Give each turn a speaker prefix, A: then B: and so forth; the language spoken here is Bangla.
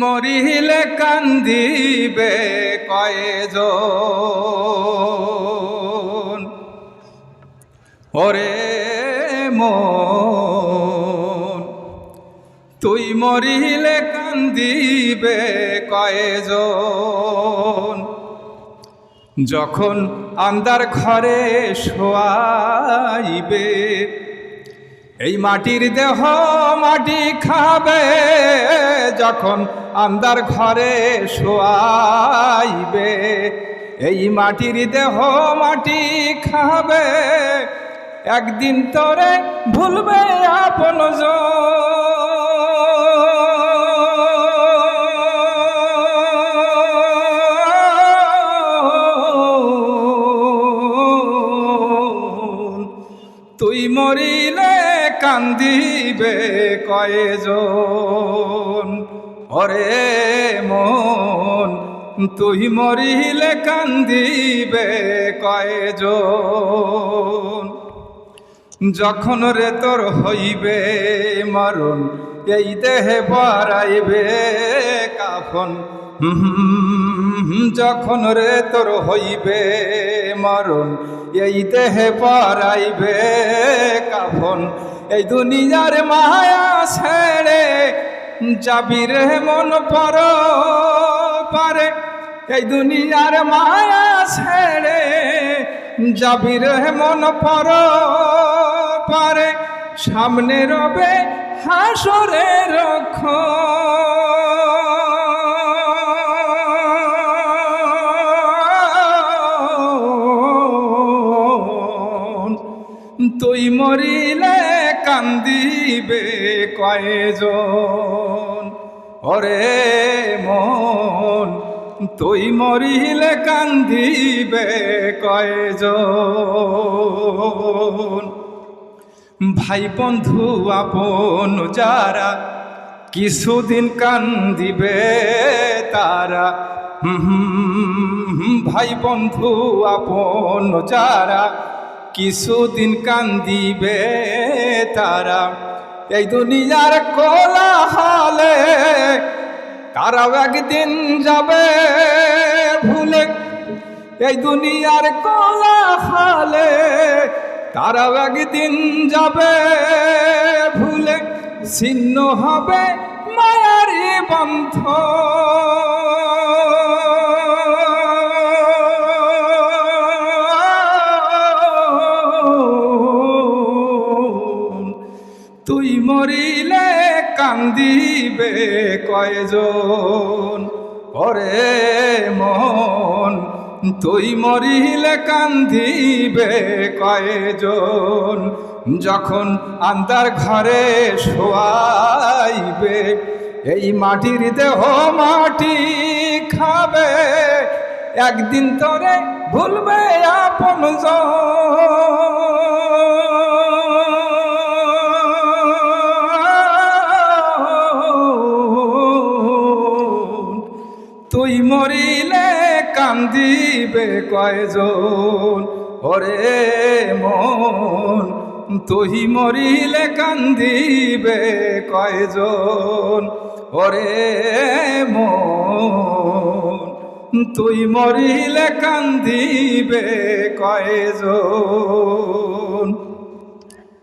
A: মরিলে কান্দিবে কয়েজন। ওরে মন তুই মরিলে কান্দিবে কয়েজন। যখন আন্দার ঘরে শোয়াইবে এই মাটির দেহ মাটি খাবে যখন আন্দার ঘরে শোয়াইবে এই মাটির দেহ মাটি খাবে, একদিন তোরে ভুলবে আপন। তুই মরিলে কান্দিবে কয়েজন। ওরে মন, তুই মরিলে কান্দিবে কয়েজন। যখন রে তোর হইবে মরণ, এই দেহে বাড়াইবে কাফন। যখন রে তোর হইবে মরণ, এই দেহে বাড়াইবে কাফন। এই দুনিয়ার মায়া ছেড়ে যাবি রে মন পর পারে এই দুনিয়ার মায়া ছেড়ে যাবি রে মন পর পারে সামনে রবে হাসরে রক্ষ তুই মরিলে কান্দিবে কয়জন। ওরে মন, তুই মরিলে কান্দিবে কয়জন। ভাই বন্ধু, আপন যারা কিছুদিন কান্দিবে তারা ভাই বন্ধু, আপন যারা কিছুদিন কান্দিবে তারা। এই দুনিয়ার কোলা হলে তারাও একদিন যাবে ভুলে। এই দুনিয়ার কোলা হালে তারাও একদিন যাবে ভুলে। ছিন্ন হবে মায়ারি বন্ধ তুই মরিলে কান্দিবে কয়জন? ওরে মন, তুই মরিলে কান্দিবে কয়জন? যখন আন্দার ঘরে শোয়াইবে, এই মাটির দেহ মাটি খাবে। একদিন তোরে ভুলবে আপন জন। কান্দিবে কয়জন? ওরে মন তুই মরিলে কান্দিবে কয়জন? ওরে মন তুই মরিলে কান্দিবে কয়জন?